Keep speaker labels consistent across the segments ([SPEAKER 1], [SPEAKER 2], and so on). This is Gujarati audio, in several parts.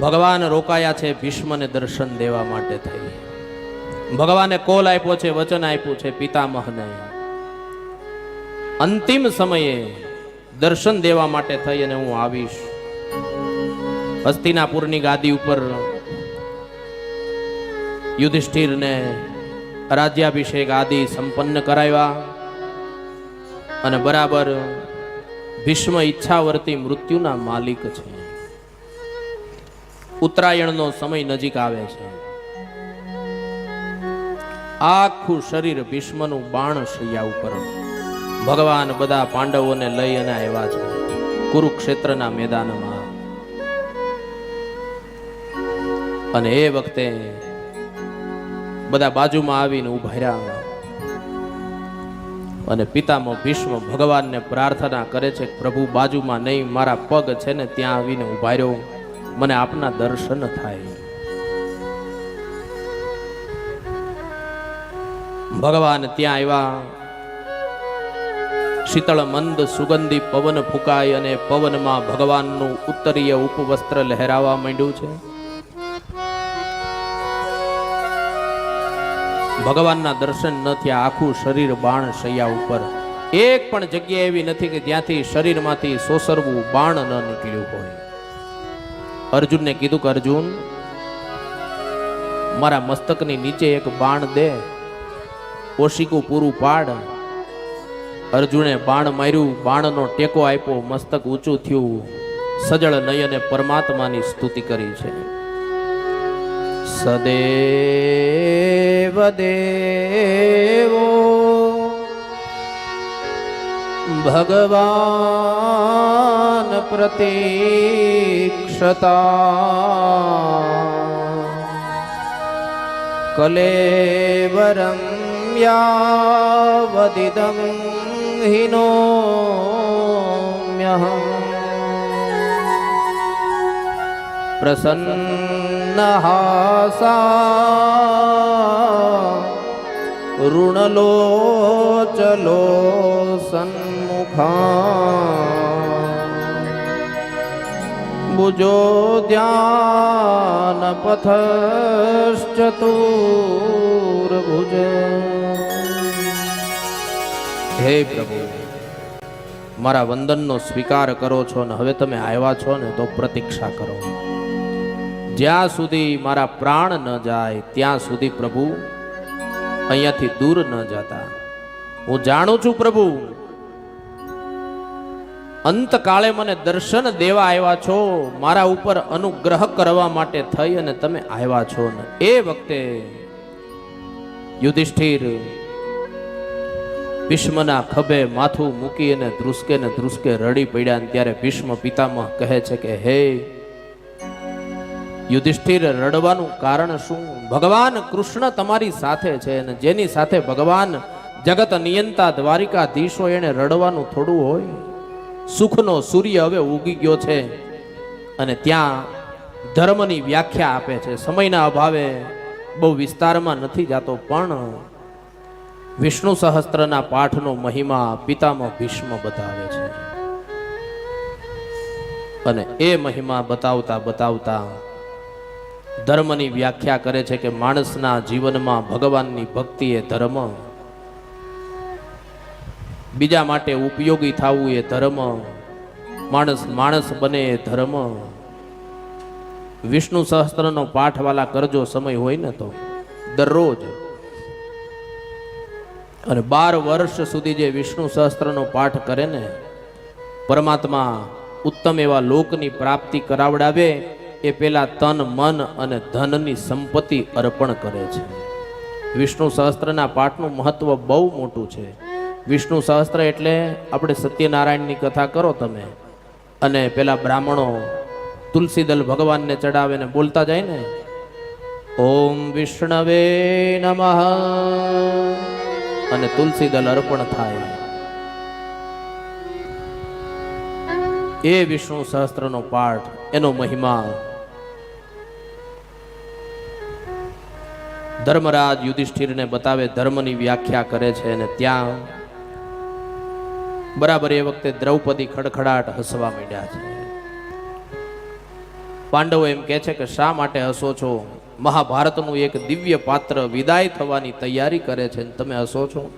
[SPEAKER 1] ભગવાન રોકાયા છે, ભીષ્મને દર્શન દેવા માટે થઈ ભગવાને કોલ આપ્યો છે, વચન આપ્યું છે, પિતામહને. અંતિમ સમયે દર્શન દેવા માટે થઈ અને હું આવીશ. હસ્તિનાપુરની ગાદી ઉપર યુધિષ્ઠિરને રાજ્યાભિષેક આદિ સંપન્ન કરાવ્યા અને બરાબર ભીષ્મ ઈચ્છાવર્તી મૃત્યુના માલિક છે. ઉત્તરાયણનો સમય નજીક આવે છે. આખું શરીર ભીષ્મનું બાણ શૈયા ઉપર. ભગવાન બધા પાંડવોને લઈ અને આવ્યા છે. કુરુક્ષેત્રના મેદાનમાં. અને એ વખતે બધા બાજુમાં આવીને ઊભા રહ્યા. અને પિતામાં ભીષ્મ ભગવાનને પ્રાર્થના કરે છે પ્રભુ બાજુમાં નહીં, મારા પગ છે ને ત્યાં આવીને ઊભા રહ્યો મને આપના દર્શન થાય. ભગવાન ત્યાં આવ્યા. શીતળ મંદ સુગંધી પવન ફૂંકાય અને પવનમાં ભગવાનનું ઉત્તરીય ઉપવસ્ત્ર લહેરાવા માંડ્યું છે. ભગવાનના દર્શન ન થયા, આખું શરીર બાણ શૈયા ઉપર. એક પણ જગ્યા એવી નથી કે જ્યાંથી શરીરમાંથી સોસરવું બાણ ન નીકળ્યું હોય. અર્જુનને કીધું કે, અર્જુન, મારા મસ્તકની નીચે એક બાણ દે, ઓશિકું પૂરું પાડ. અર્જુને બાણ માર્યું, બાણનો ટેકો આપ્યો, મસ્તક ઊંચું થયું. સજળ નયને પરમાત્માની સ્તુતિ કરી છે. સદેવ દેવો, ભગવાન પ્રતીક્ષતા यावदिदं યાવદિદં હિનોમ્યહम् પ્રસન્નહાસા ઋણલોચલો સન્મુખા। ભુજો ધ્યાન પથશ્ચતુર્ભુજ હે પ્રભુ, મારા વંદનનો સ્વીકાર કરો છો ને હવે તમે આવ્યા છો ને તો પ્રતીક્ષા કરો. જ્યાં સુધી મારા પ્રાણ ન જાય, ત્યાં સુધી પ્રભુ અહીંયાથી દૂર ન જતા. હું જાણું છું પ્રભુ અંતકાળે મને દર્શન દેવા આવ્યા છો, મારા ઉપર અનુગ્રહ કરવા માટે થઈ અને તમે આવ્યા છો ને. એ વખતે યુધિષ્ઠિર ભીષ્મના ખભે માથું મૂકી અને ધ્રુસકે ને ધ્રુસકે રડી પડ્યા ને ત્યારે ભીષ્મ પિતામહ કહે છે કે, હે યુધિષ્ઠિર, રડવાનું કારણ શું? ભગવાન કૃષ્ણ તમારી સાથે છે અને જેની સાથે ભગવાન જગત નિયંતા દ્વારિકાધીશો એને રડવાનું થોડું હોય? સુખનો સૂર્ય હવે ઉગી ગયો છે અને ત્યાં ધર્મની વ્યાખ્યા આપે છે. સમયના અભાવે બહુ વિસ્તારમાં નથી જાતો, પણ વિષ્ણુ સહસ્ત્રના પાઠનો મહિમા પિતામહ ભીષ્મ બતાવે છે. અને એ મહિમા બતાવતા બતાવતા ધર્મની વ્યાખ્યા કરે છે કે માણસના જીવનમાં ભગવાનની ભક્તિ એ ધર્મ બીજા માટે ઉપયોગી થવું એ ધર્મ. માણસ માણસ બને એ ધર્મ. વિષ્ણુ સહસ્ત્રનો પાઠવાલા કરજો, સમય હોય ને તો. દરરોજ. અને બાર વર્ષ સુધી જે વિષ્ણુ સહસ્ત્રનો પાઠ કરે ને, પરમાત્મા ઉત્તમ એવા લોકની પ્રાપ્તિ કરાવડાવે, એ પેલા તન, મન અને ધનની સંપત્તિ અર્પણ કરે છે. વિષ્ણુ સહસ્ત્રના પાઠનું મહત્વ બહુ મોટું છે. વિષ્ણુ સહસ્ત્ર એટલે આપણે સત્યનારાયણની કથા કરો તમે. અને પેલા બ્રાહ્મણો તુલસીદલ ભગવાનને ચડાવે ને બોલતા જાય ને, ઓમ વિષ્ણવે નમઃ. અને તુલસીદલ અર્પણ થાય. એ વિષ્ણુ સહસ્ત્રનો પાઠ, એનો મહિમા. ધર્મરાજ યુધિષ્ઠિરને બતાવે ધર્મની વ્યાખ્યા કરે છે અને ત્યાં બરાબર એ વખતે દ્રૌપદી ખડખડાટ હસવા માંડ્યા છે. પાંડવો એમ કહે છે કે શા માટે હસો છો? મહાભારતનું એક દિવ્ય પાત્ર વિદાય થવાની તૈયારી કરે છે તમે હસો છો?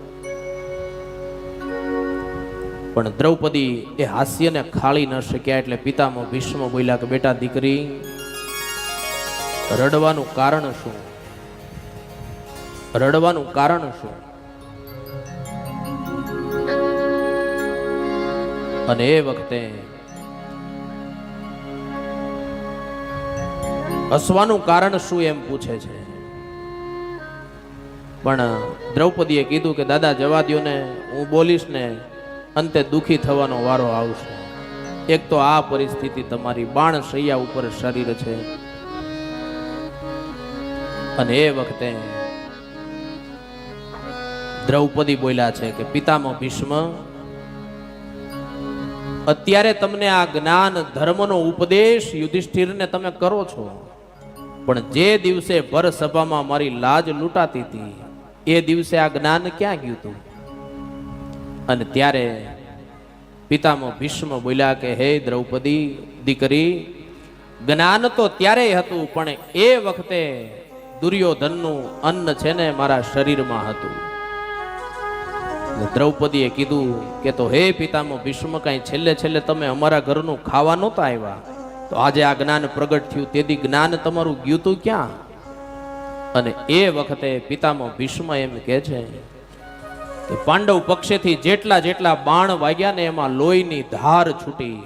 [SPEAKER 1] પણ દ્રૌપદી એ હાસ્યને ખાળી ન શક્યા એટલે પિતામાં ભીષ્મ બોલ્યા કે બેટા દીકરી, રડવાનું કારણ શું? રડવાનું કારણ શું? અને એ વખતે હસવાનું કારણ શું એમ પૂછે છે? પણ દ્રૌપદીએ કીધું કે, દાદા જવા દો ને હું બોલીશ ને અંતે દુઃખી થવાનો વારો આવશે. એક તો આ પરિસ્થિતિ તમારી બાણ શૈયા ઉપર શરીર છે. અને એ વખતે દ્રૌપદી બોલ્યા છે કે પિતામાં ભીષ્મ અત્યારે તમને આ જ્ઞાન ધર્મનો ઉપદેશ યુધિષ્ઠિરને તમે કરો છો. પણ જે દિવસે ભર સભામાં મારી લાજ લૂંટાતી હતી, એ દિવસે આ જ્ઞાન ક્યાં ગયું હતું? અને ત્યારે પિતામાં ભીષ્મ બોલ્યા કે, હે દ્રૌપદી દીકરી, જ્ઞાન તો ત્યારે હતું, પણ એ વખતે દુર્યોધનનું અન્ન છે ને મારા શરીરમાં હતું. દ્રૌપદીએ કીધું કે તો હે પિતામાં ભીષ્મ કાંઈ છેલ્લે છેલ્લે તમે અમારા ઘરનું ખાવા નહોતા આવ્યા? તો આજે આ જ્ઞાન પ્રગટ થયું, તેથી જ્ઞાન તમારું ગયું તું ક્યાં? અને એ વખતે પિતામાં ભીષ્મ એમ કહે છે કે પાંડવ પક્ષેથી જેટલા જેટલા બાણ વાગ્યા ને એમાં લોહીની ધાર છૂટી.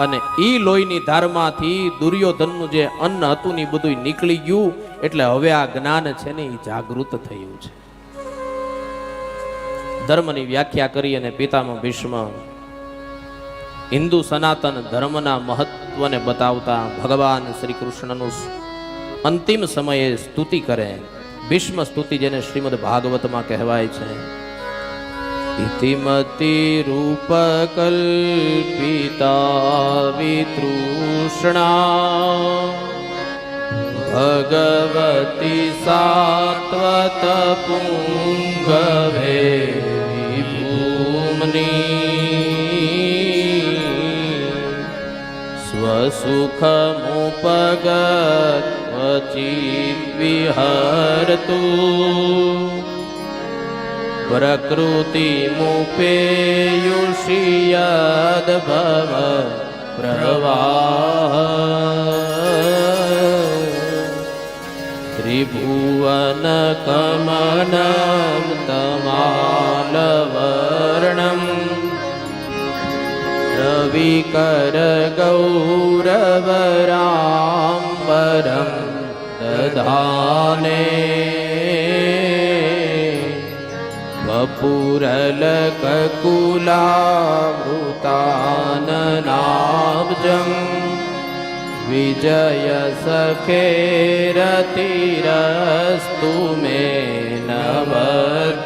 [SPEAKER 1] અને એ લોહીની ધારમાંથી દુર્યોધનનું જે અન્ન હતું ને બધું નીકળી ગયું, એટલે હવે આ જ્ઞાન છે ને એ જાગૃત થયું છે. ધર્મની વ્યાખ્યા કરી અને પિતામાં ભીષ્મ હિન્દુ સનાતન ધર્મના મહત્વને બતાવતા ભગવાન શ્રી કૃષ્ણનું અંતિમ સમયે સ્તુતિ કરે. ભીષ્મ સ્તુતિ જેને શ્રીમદ ભાગવતમાં કહેવાય છે. ઇતિમતિ રૂપ કલ્પિતા વિતૃષ્ણા ભગવતી સાત્વત પુંગવે સ્વસુખમુપગત ક્વચિત વિહરતુ પ્રકૃતિમુપેયુષિયદ ભવ પ્રવાહ ત્રિભુવન કમનમ તમાલવર્ણમ ગૌરવરાંબરમ દધાને વપુરલકકુલાવૃતાનનાબ્જમ વિજય સખેરતિરસ્તુ મે નવદ્યા